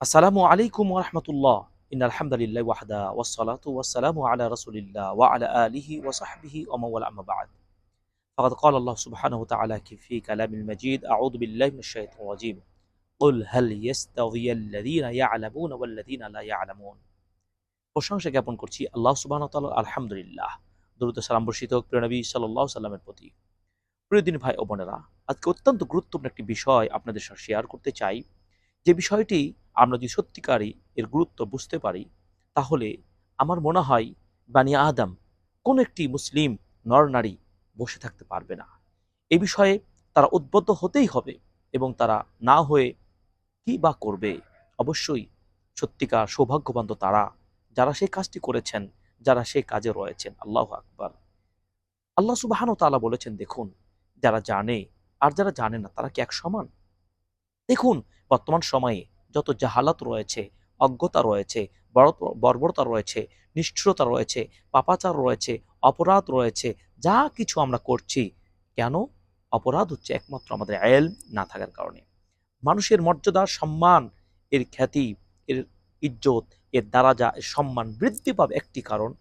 আসসালামু আলাইকুম ওরহমতুল্লাহ ইন আলহামদুলিল্লাহ ওয়াহদা ওয়াসসালাতু ওয়াসসালামু আলা রাসূলিল্লাহ ওয়া আলা আলিহি ওয়া সাহবিহি ওয়া মাওয়ালা আম্মা বা'দ فقد قال الله سبحانه وتعالى في كلام المجيد أعوذ بالله من الشيطان الرجيم قل هل يستوي الذين يعلمون والذين لا يعلمون প্রশংসা জ্ঞাপন করছি আল্লাহ সুবহানাহু ওয়া তাআলা আলহামদুলিল্লাহ দরুদ ও সালাম বর্ষিত হোক প্রিয় নবী সাল্লাল্লাহু আলাইহি সাল্লামের প্রতি প্রিয় দিন ভাই ও বোনেরা আজকে অত্যন্ত গুরুত্বপূর্ণ একটি বিষয় আপনাদের সাথে শেয়ার করতে চাই যে বিষয়টি আমরা যদি সত্যিকারই এর গুরুত্ব বুঝতে পারি, তাহলে আমার মনে হয় বানি আদম কোন একটি মুসলিম নরনারী বসে থাকতে পারবে না। এ বিষয়ে তারা উদ্বুদ্ধ হতেই হবে এবং তারা না হয়ে কি বা করবে? অবশ্যই সত্যিকার সৌভাগ্যবান তারা, যারা সেই কাজটি করেছেন, যারা সেই কাজে রয়েছেন। আল্লাহ আকবার। আল্লাহ সুবাহানও তালা বলেছেন, দেখুন, যারা জানে আর যারা জানে না, তারা কি এক সমান? দেখুন বর্তমান সময়ে যত জাহালাত রয়েছে, অজ্ঞতা রয়েছে বর্বরতা রয়েছে, নিষ্ঠুরতা রয়েছে, পাপাচার রয়েছে, অপরাধ রয়েছে, যা কিছু আমরা করছি, কেন? অপরাধ হচ্ছে একমাত্র আমাদের আয়েল না থাকার কারণে। মানুষের মর্যাদা, সম্মান, এর খ্যাতি, এর ইজ্জত, এর দারাজা, এর সম্মান বৃদ্ধি পাবে একটি কারণ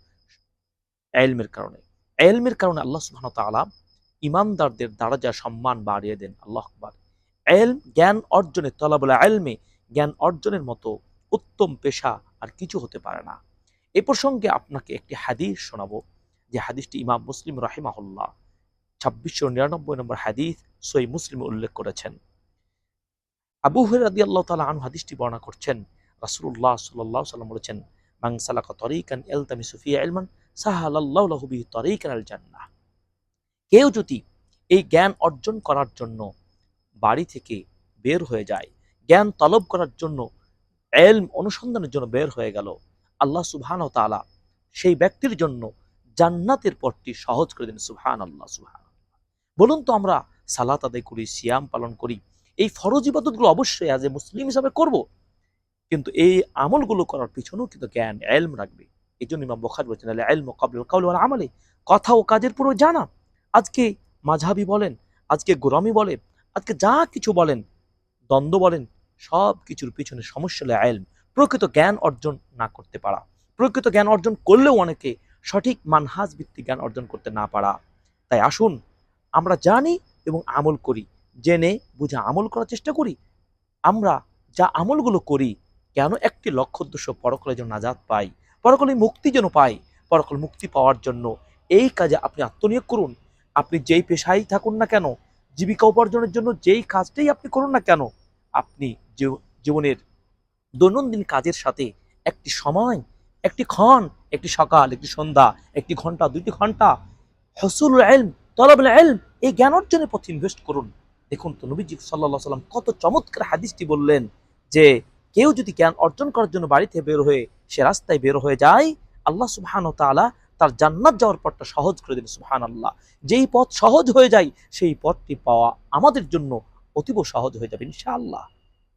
এলমের কারণে। এলমের কারণে আল্লাহ সুবহানাহু ওয়া তাআলা ইমানদারদের দারাজা, সম্মান বাড়িয়ে দেন। আল্লাহ আকবার। এলম জ্ঞান অর্জনের তলাবলা এলমে, জ্ঞান অর্জনের মতো উত্তম পেশা আর কিছু হতে পারে না। এ প্রসঙ্গে আপনাকে একটি হাদিস শোনাবো, যে হাদিসটি ইমাম মুসলিম রাহিমাহুল্লাহ, ছাব্বিশশো নিরানব্বই নম্বর হাদিস সই মুসলিম উল্লেখ করেছেন। আবু হুরাদি আল্লাহ তালা আনু হাদিসটি বর্ণনা করছেন, রাসূলুল্লাহ সাল্লাল্লাহু আলাইহি সাল্লাম বলেছেন, মান সালাকা তরিকান ইলতামিসু ফিহি ইলমান, সাহালাল্লাহু লাহু বিহি তরিকান আল জান্নাহ। কেউ যদি এই জ্ঞান অর্জন করার জন্য বাড়ি থেকে বের হয়ে যায়। জ্ঞান তলব করার জন্য, এলম অনুসন্ধানের জন্য বের হয়ে গেল। আল্লাহ সুবহান ও তাআলা সেই ব্যক্তির জন্য জান্নাতের পথটি সহজ করে দিন সুবহান আল্লাহ সুবহান বলুন তো আমরা সালাত আদায় করি, সিয়াম পালন করি, এই ফরজ ইবাদতগুলো অবশ্যই আজ মুসলিম হিসাবে করব। কিন্তু এই আমলগুলো করার পিছনেও কিন্তু জ্ঞান, এলম রাখবে। এই জন্য ইমাম বখার বলছেন এলম কাবল কাউল আমলে কথা ও কাজের পুরো জানা। আজকে মাঝহাবি বলেন, আজকে গোরামি বলেন আজকে যা কিছু বলেন, দ্বন্দ্ব বলেন, সব কিছুর পিছনে সমস্যা হলো এলম প্রকৃত জ্ঞান অর্জন না করতে পারা। প্রকৃত জ্ঞান অর্জন করলেও অনেকে সঠিক মানহাজ ভিত্তিক জ্ঞান অর্জন করতে না পারা। তাই আসুন, আমরা জানি এবং আমল করি। জেনে বুঝে আমল করার চেষ্টা করি। আমরা যা আমলগুলো করি, কেন একটি লক্ষ্য উদ্দেশ্য পরকালে যেন নাজাত পাই? পরকালে মুক্তি যেন পাই? পরকাল মুক্তি পাওয়ার জন্য এই কাজে আপনি আত্মনিয়োগ করুন। আপনি যেই পেশায় থাকুন না কেন জীবিকা উপার্জনের জন্য যেই কাজটাই আপনি করুন না কেন, আপনি জীবনের দৈনন্দিন কাজের সাথে একটি সময়, একটি ক্ষণ, একটি সকাল, একটি সন্ধ্যা, একটি ঘণ্টা, দুইটি ঘণ্টা, হসুল এলম তলব এলম এই জ্ঞান অর্জনের পথে ইনভেস্ট করুন। দেখুন তো নবীজি সাল্লাহ সাল্লাম কত চমৎকার হাদিসটি বললেন যে, কেউ যদি জ্ঞান অর্জন করার জন্য বাড়িতে বের হয়ে সে রাস্তায় বের হয়ে যায়, আল্লাহ সুবহান ও তাআলা তার জান্নাত যাওয়ার পথটা সহজ করে দেন সুবহান আল্লাহ যেই পথ সহজ হয়ে যায়, সেই পথটি পাওয়া আমাদের জন্য অতীব সহজ হয়ে যাবে, ইনশাআল্লাহ।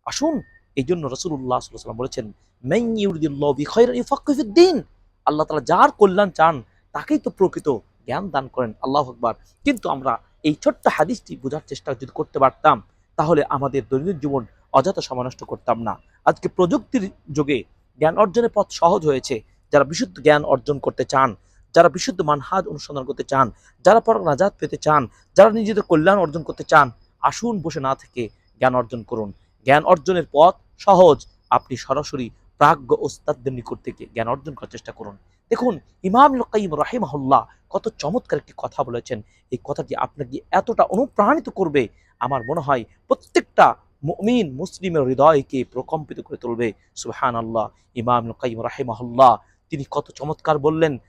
আসুন এই জন্য রসুল্লাহ সাল্লাম বলেছেন, "মান ইউরিদিল্লাহু বিখাইরিন ইউফাক্কিহু ফিদ্দীন।" আল্লাহ তাআলা যার কল্যাণ চান, তাকেই তো প্রকৃত জ্ঞান দান করেন, আল্লাহ আকবার। কিন্তু আমরা এই ছোট্ট হাদিসটি বোঝার চেষ্টা যদি করতে পারতাম, তাহলে আমাদের দৈনন্দিন জীবন অযথা সময় নষ্ট করতাম না। আজকে প্রযুক্তির যুগে জ্ঞান অর্জনের পথ সহজ হয়েছে, যারা বিশুদ্ধ জ্ঞান অর্জন করতে চান যারা বিশুদ্ধ মানহাজ অনুসন্ধান করতে চান, যারা পর নাজাত পেতে চান, যারা নিজেদের কল্যাণ অর্জন করতে চান, আসুন বসে না থেকে জ্ঞান অর্জন করুন। জ্ঞান অর্জনের পথ সহজ। আপনি সরাসরি প্রাজ্ঞ ওস্তাদদের নিকট থেকে জ্ঞান অর্জন করার চেষ্টা করুন। দেখুন ইমাম কাইম রাহিমাহুল্লাহ কত চমৎকার একটি কথা বলেছেন। এই কথাটি আপনাকে এতটা অনুপ্রাণিত করবে, আমার মনে হয় প্রত্যেকটা মুমিন মুসলিমের হৃদয়কে প্রকম্পিত করে তুলবে। সুহান আল্লাহ ইমাম কাইম রাহিমাহুল্লাহ। তিনি কত চমৎকার বললেন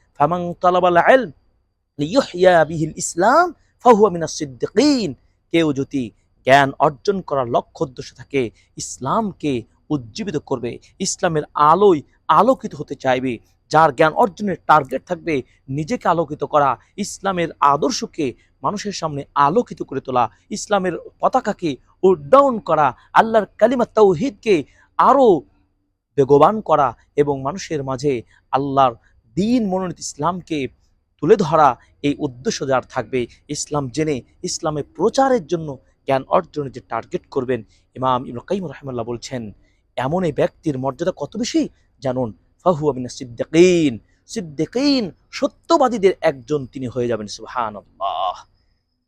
কেউ যদি জ্ঞান অর্জন করার লক্ষ্য উদ্দেশ্য থাকে, ইসলামকে উজ্জীবিত করবে, ইসলামের আলোয় আলোকিত হতে চাইবে, যার জ্ঞান অর্জনের টার্গেট থাকবে নিজেকে আলোকিত করা, ইসলামের আদর্শকে মানুষের সামনে আলোকিত করে তোলা, ইসলামের পতাকাকে উড্ডয়ন করা, আল্লাহর কালিমা তৌহিদকে আরও বেগবান করা এবং মানুষের মাঝে আল্লাহর দিন মনোনীত ইসলামকে তুলে ধরা এই উদ্দেশ্য যার থাকবে। ইসলাম জেনে ইসলামের প্রচারের জন্য জ্ঞান অর্জনের যে টার্গেট করবেন, ইমাম কাইম রহমাল্লাহ বলছেন, এমন এই ব্যক্তির মর্যাদা কত বেশি? জানুন ফাহু আমিনা সিদ্দিকিন। সিদ্দিকিন সত্যবাদীদের একজন তিনি হয়ে যাবেন, সুবহানাল্লাহ।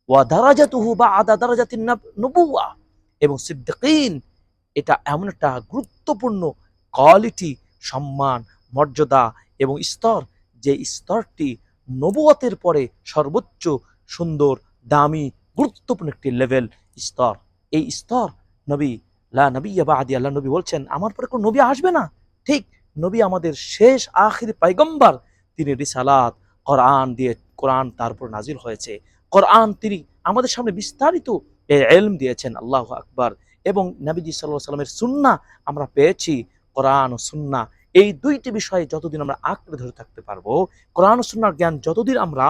ওয়া দারাজাতুহু বা'দা দারাজাতিন নাব- নবুওয়া। এবং সিদ্দিকিন এটা এমন একটা গুরুত্বপূর্ণ কোয়ালিটি সম্মান, মর্যাদা এবং স্তর, যে স্তরটি নবুয়তের পরে সর্বোচ্চ, সুন্দর, দামি, গুরুত্বপূর্ণ একটি লেভেল স্তর। এই স্তর নবী, লা নবী আদি আল্লাহ নবী বলছেন, আমার পরে কোনো নবী আসবে না? ঠিক, নবী আমাদের শেষ, আখির পাইগম্বার তিনি রিসালাত, কোরআন দিয়ে কোরআন তারপর নাজির হয়েছে। কোরআন তিনি আমাদের সামনে বিস্তারিত এলম দিয়েছেন, আল্লাহ আকবার। এবং নবীজি সাল্লাহ সাল্লামের সুন্না আমরা পেয়েছি, কোরআন ও সুন্না এই দুইটি বিষয়ে যতদিন আমরা আঁকড়ে ধরে থাকতে পারব, কোরআন সুন্নার জ্ঞান যতদিন আমরা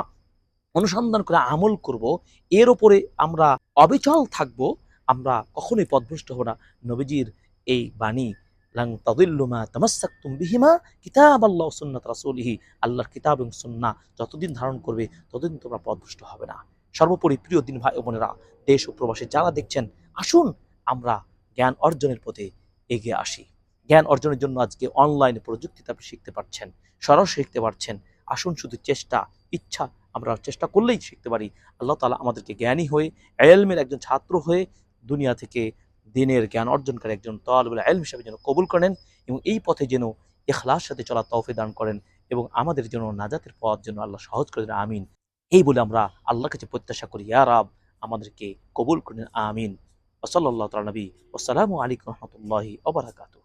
অনুসন্ধান করে আমল করব, এর ওপরে আমরা অবিচল থাকব, আমরা কখনোই পদভ্রষ্ট হব না। নবীজির এই বাণী, লাং তাদিল্লুমা তামাসাক্তুম বিহিমা কিতাব আল্লাহ সুন্নাত রাসূলিহি আল্লাহর কিতাব এবং সুন্নাহ যতদিন ধারণ করবে, ততদিন তোমরা পদভ্রষ্ট হবে না। সর্বোপরি প্রিয় দিন ভাই বোনেরা, দেশ ও প্রবাসে যারা দেখছেন, আসুন আমরা জ্ঞান অর্জনের পথে এগিয়ে আসি। জ্ঞান অর্জনের জন্য আজকে অনলাইনে প্রযুক্তিতে আপনি শিখতে পারছেন সরাসরি শিখতে পারছেন। আসুন শুধু চেষ্টা, ইচ্ছা, আমরা চেষ্টা করলেই শিখতে পারি। আল্লাহ তালা আমাদেরকে জ্ঞানী হয়ে, এলমের একজন ছাত্র হয়ে দুনিয়া থেকে দিনের জ্ঞান অর্জনকারী একজন তলবুল এলম হিসাবে যেন কবুল করেন এবং এই পথে যেন এখলাস সাথে চলা তৌফে দান করেন এবং আমাদের জন্য নাজাতের পথ যেন আল্লাহ সহজ করে দেন, আমিন। এই বলে আমরা আল্লাহর কাছে প্রত্যাশা করি, ইয়া রাব, আমাদেরকে কবুল করেন, আমিন। ওসল্লাহ তালা নবী আসসালামু আলাইকুম রহমতুল্লাহি ওবরাকাতু